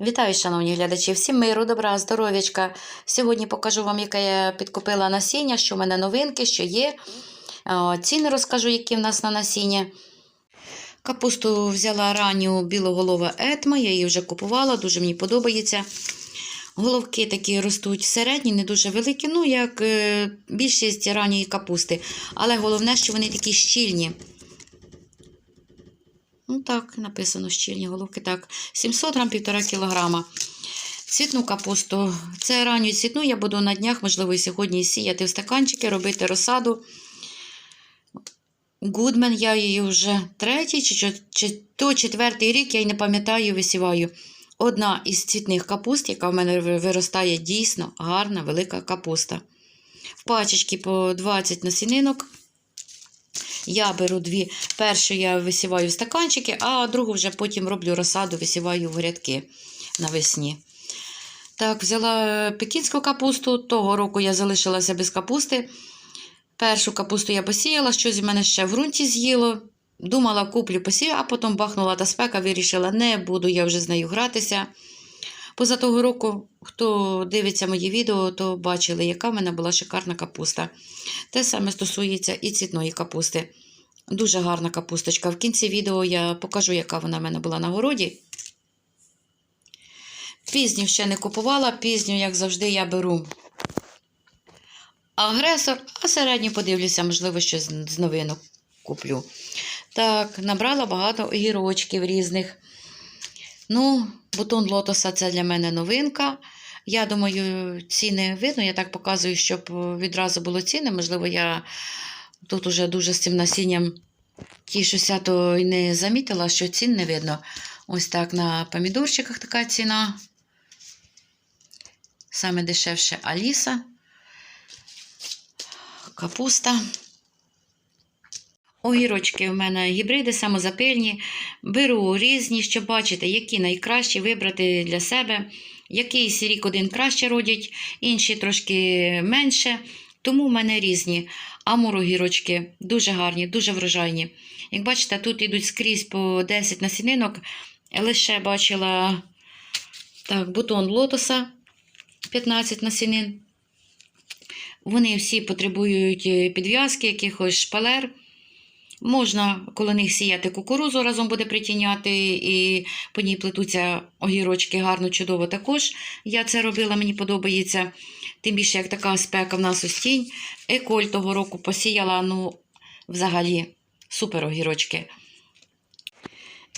Вітаю, шановні глядачі! Всім миру, добра, здоров'ячка. Сьогодні покажу вам, яке я підкупила насіння, що в мене новинки, що є. Е, Ціни розкажу, які в нас на насіння. Капусту взяла ранню білоголова етма, я її вже купувала, дуже мені подобається. Головки такі ростуть середні, не дуже великі, ну, як е, більшість ранньої капусти. Але головне, що вони такі щільні. Ну так, написано щільні головки. Так, 700 грам, 1,5 кілограма. Цвітну капусту. Це ранню цвітну я буду на днях, можливо, і сьогодні сіяти в стаканчики, робити розсаду. Гудмен, я її вже третій чи, чи, то четвертий рік, я й не пам'ятаю, висіваю. Одна із цвітних капуст, яка в мене виростає дійсно гарна, велика капуста. В пачечки по 20 насінинок. Я беру дві. Першу я висіваю в стаканчики, а другу вже потім роблю розсаду, висіваю в грядки навесні. Так, взяла пекінську капусту. Того року я залишилася без капусти. Першу капусту я посіяла, щось в мене ще в ґрунті з'їло. Думала, куплю посію, а потім бахнула та спека, вирішила, не буду я вже з нею гратися. Поза того року, хто дивиться мої відео, то бачили, яка в мене була шикарна капуста. Те саме стосується і цвітної капусти. Дуже гарна капусточка. В кінці відео я покажу, яка вона в мене була на городі. Пізню ще не купувала, пізню, як завжди, я беру агресор, а середню подивлюся, можливо, що з новинок куплю. Так, набрала багато огірочків різних. Ну, бутон лотоса це для мене новинка. Я думаю, ціни видно. Я так показую, щоб відразу було ціни. Можливо, я тут уже дуже з цим насінням тішуся, то й не замітила, що цін не видно. Ось так на помідорчиках така ціна. Саме дешевше Аліса. Капуста. Огірочки в мене гібриди самозапильні. Беру різні, щоб бачити, які найкращі вибрати для себе. Якийсь рік один краще родять, інші трошки менше. Тому в мене різні. Амур огірочки дуже гарні, дуже врожайні. Як бачите, тут йдуть скрізь по 10 насінинок. Лише бачила так, бутон лотоса 15 насінин. Вони всі потребують підв'язки, якихось шпалер. Можна коло них сіяти кукурузу, разом буде притіняти, і по ній плетуться огірочки гарно, чудово також. Я це робила, мені подобається. Тим більше, як така спека в нас ось тінь. Еколь того року посіяла, ну, взагалі, супер огірочки.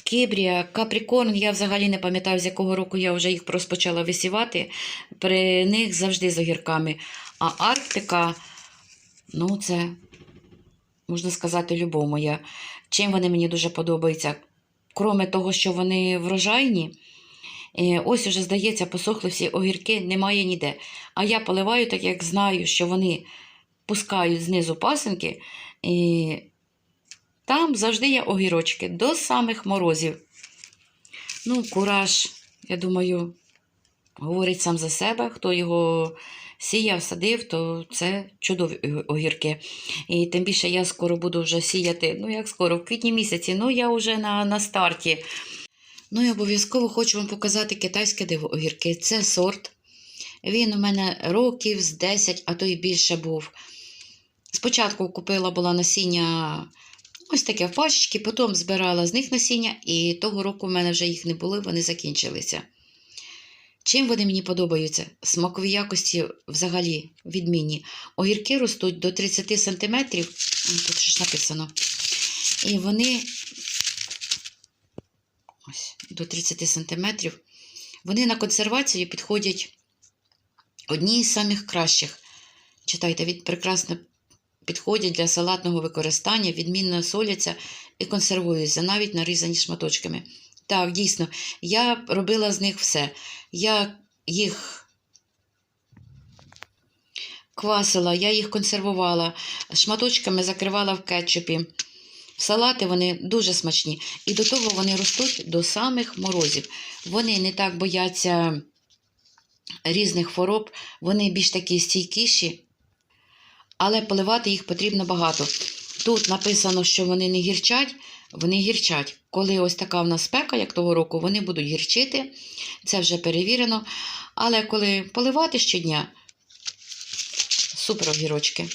Кібрія, Каприкорн, я взагалі не пам'ятаю, з якого року я вже їх розпочала висівати. При них завжди з огірками. А Арктика, ну, це можна сказати, любов моя. Чим вони мені дуже подобаються. Кроме того, що вони врожайні, е, ось уже, здається, посохли всі огірки, немає ніде. А я поливаю, так як знаю, що вони пускають знизу пасинки, і там завжди є огірочки до самих морозів. Ну, кураж, я думаю, говорить сам за себе, хто його сіяв, садив, то це чудові огірки. І тим більше я скоро буду вже сіяти, ну як скоро, в квітні місяці, ну я вже на, на старті. Ну і обов'язково хочу вам показати китайське диво огірки. Це сорт. Він у мене років з 10, а то й більше був. Спочатку купила була насіння ось таке в пачечки, потім збирала з них насіння, і того року в мене вже їх не було, вони закінчилися. Чим вони мені подобаються? Смакові якості взагалі відмінні. Огірки ростуть до 30 см, тут ж написано. І вони ось, до 30 см. Вони на консервацію підходять одні з самих кращих. Читайте, від прекрасно підходять для салатного використання, відмінно соляться і консервуються, навіть нарізані шматочками. Так, дійсно, я робила з них все. Я їх квасила, я їх консервувала, шматочками закривала в кетчупі. Салати вони дуже смачні. І до того вони ростуть до самих морозів. Вони не так бояться різних хвороб, вони більш такі стійкіші, але поливати їх потрібно багато. Тут написано, що вони не гірчать, вони гірчать. Коли ось така в нас спека, як того року, вони будуть гірчити. Це вже перевірено. Але коли поливати щодня, супер огірочки.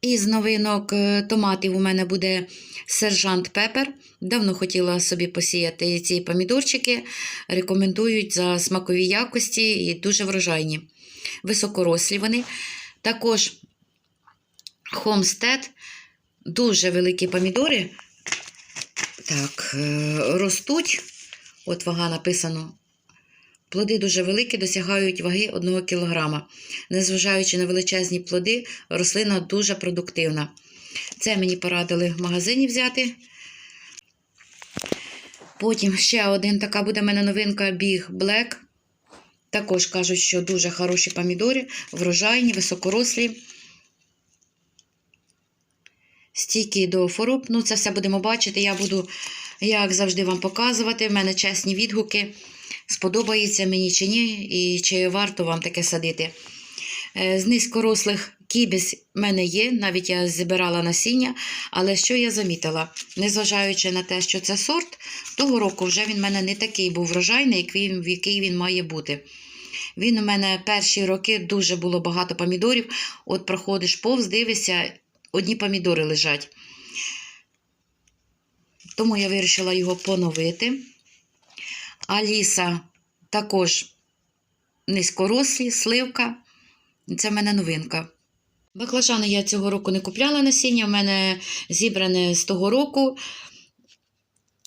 Із новинок е, томатів у мене буде сержант Пепер. Давно хотіла собі посіяти ці помідорчики. Рекомендують за смакові якості і дуже врожайні. Високорослі вони. Також Homestead. Дуже великі помідори. Так, е, ростуть. От вага написано. Плоди дуже великі, досягають ваги 1 кг. Незважаючи на величезні плоди, рослина дуже продуктивна. Це мені порадили в магазині взяти. Потім ще один така буде в мене новинка Big Black. Також кажуть, що дуже хороші помідори, врожайні, високорослі. Стійкі до хвороб. Ну, це все будемо бачити. Я буду, як завжди, вам показувати. В мене чесні відгуки. Сподобається мені чи ні, і чи варто вам таке садити. Е, З низькорослих кібіс в мене є, навіть я збирала насіння, але що я замітила? Незважаючи на те, що це сорт, того року вже він в мене не такий був врожайний, в який він має бути. Він у мене перші роки дуже було багато помідорів. От проходиш повз, дивишся, одні помідори лежать. Тому я вирішила його поновити. Аліса також низькорослі, сливка. Це в мене новинка. Баклажани я цього року не купляла насіння, в мене зібране з того року.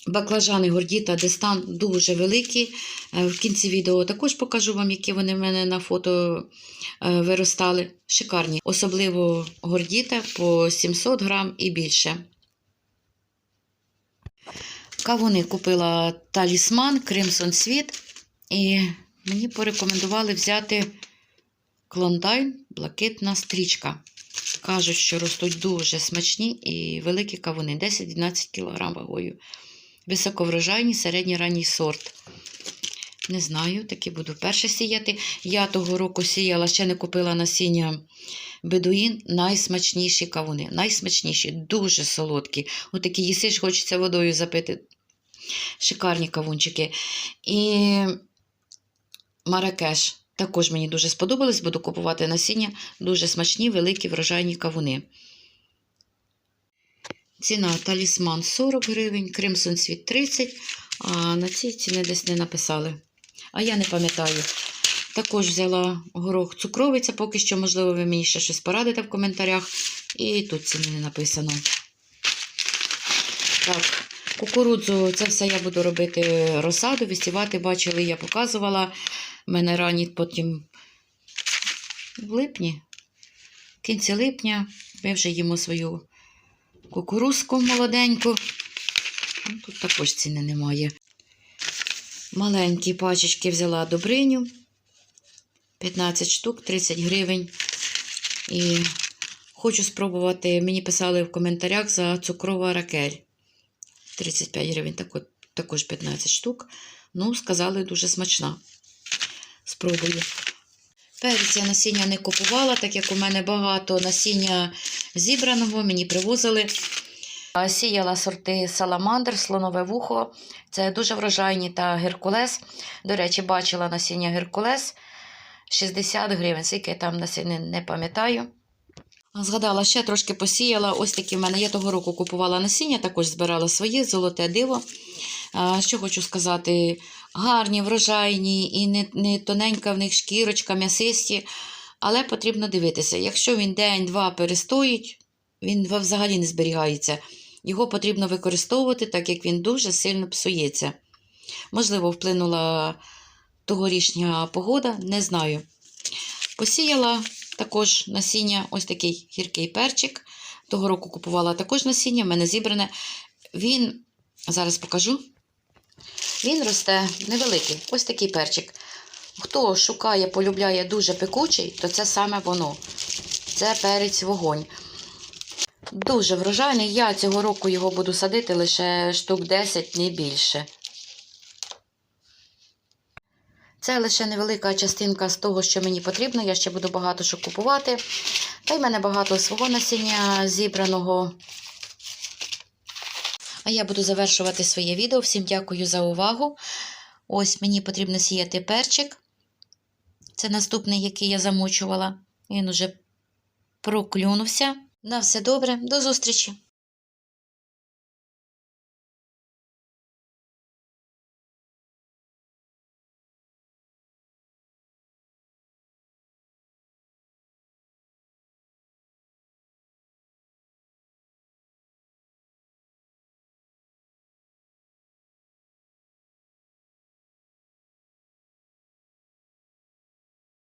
Баклажани гордіта Дестан дуже великі. Е, В кінці відео також покажу вам, які вони в мене на фото е, виростали. Шикарні. Особливо гордіта по 700 грам і більше. Кавуни купила талісман Crimson Світ. І мені порекомендували взяти клондайн блакитна стрічка. Кажуть, що ростуть дуже смачні і великі кавуни 10-12 кг вагою. Високоврожайні, середній ранній сорт. Не знаю, такі буду перше сіяти. Я того року сіяла, ще не купила насіння бедуїн. Найсмачніші кавуни. Найсмачніші, дуже солодкі. Отакі їсиш, хочеться водою запити. Шикарні кавунчики. І Маракеш. Також мені дуже сподобались, буду купувати насіння. Дуже смачні, великі врожайні кавуни. Ціна талісман 40 гривень, Кримсон Світ 30, а на цій ціни десь не написали. А я не пам'ятаю. Також взяла горох цукровиця, поки що, можливо, ви мені ще щось порадите в коментарях. І тут ціни не написано. Так, кукурудзу, це все я буду робити розсаду, висівати. Бачили, я показувала. У мене ранні потім в липні, в кінці липня ми вже їмо свою кукурузку молоденьку. Тут також ціни немає. Маленькі пачечки взяла добриню. 15 штук, 30 гривень. І хочу спробувати, мені писали в коментарях за цукрова ракель. 35 гривень, так також 15 штук. Ну, сказали, дуже смачна. Спробую. Перець я насіння не купувала, так як у мене багато насіння зібраного, мені привозили. Сіяла сорти саламандр, слонове вухо. Це дуже врожайні та геркулес. До речі, бачила насіння геркулес 60 гривень. Скільки там насіння не пам'ятаю. Згадала, ще трошки посіяла. Ось такі в мене. Я того року купувала насіння, також збирала свої, золоте диво. Що хочу сказати, гарні, врожайні і не, не тоненька в них шкірочка, м'ясисті. Але потрібно дивитися, якщо він день-два перестоїть, він взагалі не зберігається. Його потрібно використовувати, так як він дуже сильно псується. Можливо, вплинула тогорічня погода, не знаю. Посіяла також насіння, ось такий гіркий перчик. Того року купувала також насіння, в мене зібране. Він, зараз покажу, він росте невеликий, ось такий перчик. Хто шукає, полюбляє дуже пекучий, то це саме воно. Це перець вогонь. Дуже врожайний. Я цього року його буду садити лише штук 10, не більше. Це лише невелика частинка з того, що мені потрібно. Я ще буду багато що купувати. Та й в мене багато свого насіння зібраного. А я буду завершувати своє відео. Всім дякую за увагу. Ось мені потрібно сіяти перчик. Це наступний, який я замочувала. Він уже проклюнувся. На все добре, до зустрічі!